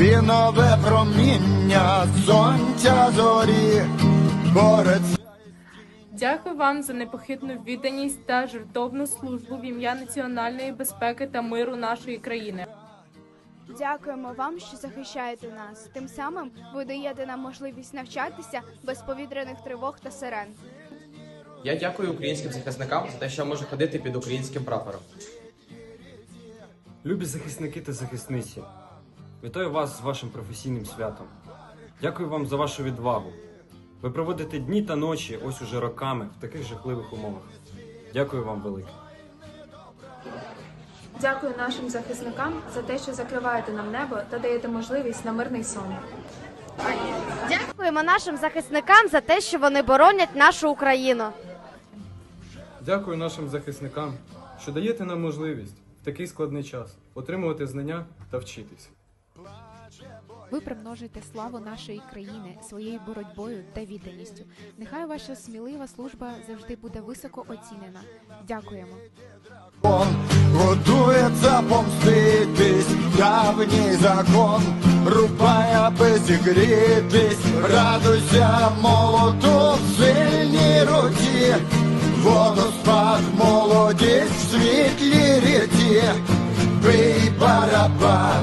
і нове проміння сонця зорі. Бореться. Дякую вам за непохитну відданість та жертовну службу в ім'я національної безпеки та миру нашої країни. Дякуємо вам, що захищаєте нас. Тим самим ви даєте нам можливість навчатися без повітряних тривог та сирен. Я дякую українським захисникам за те, що я можу ходити під українським прапором. Любі захисники та захисниці, вітаю вас з вашим професійним святом. Дякую вам за вашу відвагу. Ви проводите дні та ночі ось уже роками в таких жахливих умовах. Дякую вам велике. Дякую нашим захисникам за те, що закриваєте нам небо та даєте можливість на мирний сон. Дякуємо нашим захисникам за те, що вони боронять нашу Україну. Дякую нашим захисникам, що даєте нам можливість в такий складний час отримувати знання та вчитись. Ви примножуєте славу нашої країни своєю боротьбою та відданістю. Нехай ваша смілива служба завжди буде високо оцінена. Дякуємо. Готується помститись, давній закон, рубає аби зігрітись, радуйся молоту в сильній руці, водоспад, молодість в світлі ріці, бий барабан.